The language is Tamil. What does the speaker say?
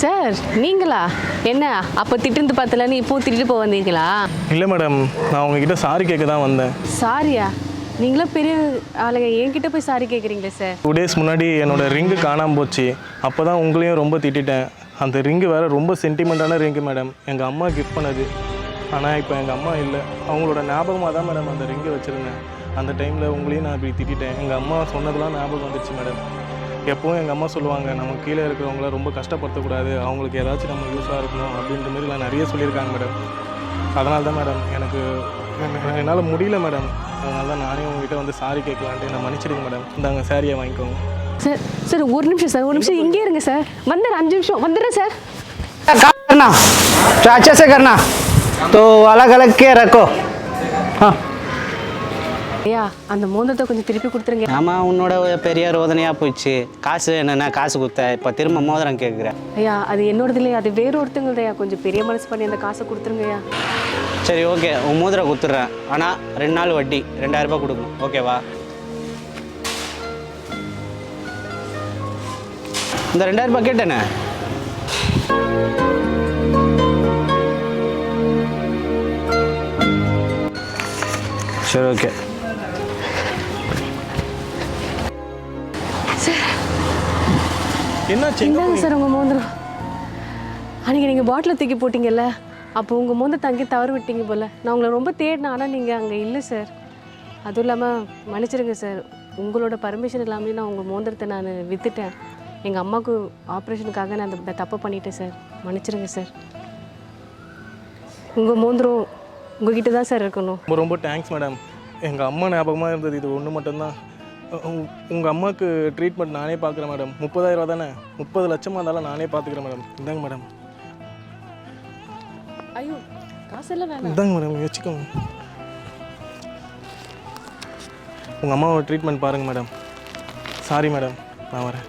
சார் நீங்களா? என்ன அப்போ திட்டுந்து பார்த்தலன்னு இப்போ திட்டிட்டு போக வந்தீங்களா? இல்லை மேடம் நான் உங்ககிட்ட சாரி கேட்க தான் வந்தேன். சாரியா நீங்களும் பெரிய ஆளுங்க என்கிட்ட போய் சாரி கேட்குறீங்களே சார். டூ டேஸ் முன்னாடி என்னோட ரிங்கு காணாமல் போச்சு. அப்போ தான் உங்களையும் ரொம்ப திட்டிட்டேன். அந்த ரிங்கு வேறு ரொம்ப சென்டிமெண்ட்டான ரிங்கு மேடம் எங்கள் அம்மா கிஃப்ட் பண்ணது. ஆனால் இப்போ எங்கள் அம்மா இல்லை. அவங்களோட ஞாபகமாக தான் மேடம் அந்த ரிங்கு வச்சுருந்தேன். அந்த டைமில் உங்களையும் நான் இப்படி திட்டிட்டேன். எங்கள் அம்மா சொன்னதெல்லாம் ஞாபகம் வந்துச்சு மேடம் எப்பவும் எங்கள் அம்மா சொல்லுவாங்க நம்ம கீழே இருக்கிறவங்கள ரொம்ப கஷ்டப்படுத்தக்கூடாது அவங்களுக்கு ஏதாச்சும் நம்ம யூஸாக இருக்கணும் அப்படின்ற மாதிரி நான் நிறைய சொல்லியிருக்காங்க மேடம் அதனால தான் மேடம் எனக்கு என்னால் முடியல மேடம் அதனால தான் நானே உங்ககிட்ட வந்து சாரி கேட்கலான்ட்டு நான் மன்னிச்சிடுங்க மேடம் இந்தாங்க சாரியை வாங்கிக்கோங்க சார் சார் ஒரு நிமிஷம் சார் ஒரு நிமிஷம் இங்கே இருங்க சார் வந்துடுறேன் அஞ்சு நிமிஷம் வந்துடுறேன் சார் काम करना तो अच्छे से करना तो अलग अलग के रखो हाँ ஐயா அந்த மோந்தத்தை கொஞ்சம் திருப்பி கொடுத்துருங்க. ஆமாம் உன்னோட பெரிய ரோதனையாக போயிடுச்சு காசு என்னென்ன காசு கொடுத்த இப்போ திரும்ப மோதிரம் கேட்குறேன் ஐயா அது என்னோடது இல்லையா? அது வேற ஒருத்தங்களதையா கொஞ்சம் பெரிய மனசு பண்ணி அந்த காசை கொடுத்துருங்க ஐயா. சரி ஓகே. உன் மோதிரம் கொடுத்துட்றேன். ஆனால் ரெண்டு நாள் வட்டி. ரெண்டாயிரம் ரூபாய் கொடுக்கணும். ஓகேவா இந்த ரெண்டாயிரம் ரூபாய் கேட்டேனே? சரி ஓகே. என்னாச்சு? என்னங்க சார் உங்கள் மோந்திரம் அன்றைக்கி நீங்கள் பாட்டில் தூக்கி போட்டீங்கல்ல அப்போ உங்கள் மோந்த தங்கி தவறு விட்டீங்க போல். நான் உங்களை ரொம்ப தேடினேன் ஆனால் நீங்கள் அங்கே இல்லை சார். அதுவும் இல்லாமல் மன்னிச்சிடுங்க சார். உங்களோட பர்மிஷன் இல்லாமல் நான் உங்கள் மோந்திரத்தை நான் விற்றுட்டேன் எங்கள் அம்மாவுக்கு ஆப்ரேஷனுக்காக நான் அந்த தப்பு பண்ணிட்டேன் சார். மன்னிச்சிடுங்க சார். உங்கள் மோந்திரம் உங்ககிட்ட தான் சார் இருக்கணும். ரொம்ப ரொம்ப தேங்க்ஸ் மேடம் எங்கள் அம்மா ஞாபகமாக இருந்தது. இது ஒன்று மட்டும்தான். உங்கள் அம்மாவுக்கு ட்ரீட்மெண்ட் நானே பார்க்குறேன் மேடம் முப்பதாயிரம் ரூபா தானே? முப்பது லட்சமாக இருந்தாலும் நானே பார்த்துக்கிறேன் மேடம் இந்தாங்க மேடம் ஐயோ காசெல்லாம் வேணாம். இந்தாங்க மேடம் வச்சுக்கோங்க. உங்கள் அம்மாவோட ட்ரீட்மெண்ட் பாருங்கள் மேடம் சாரி மேடம் நான் வரேன்.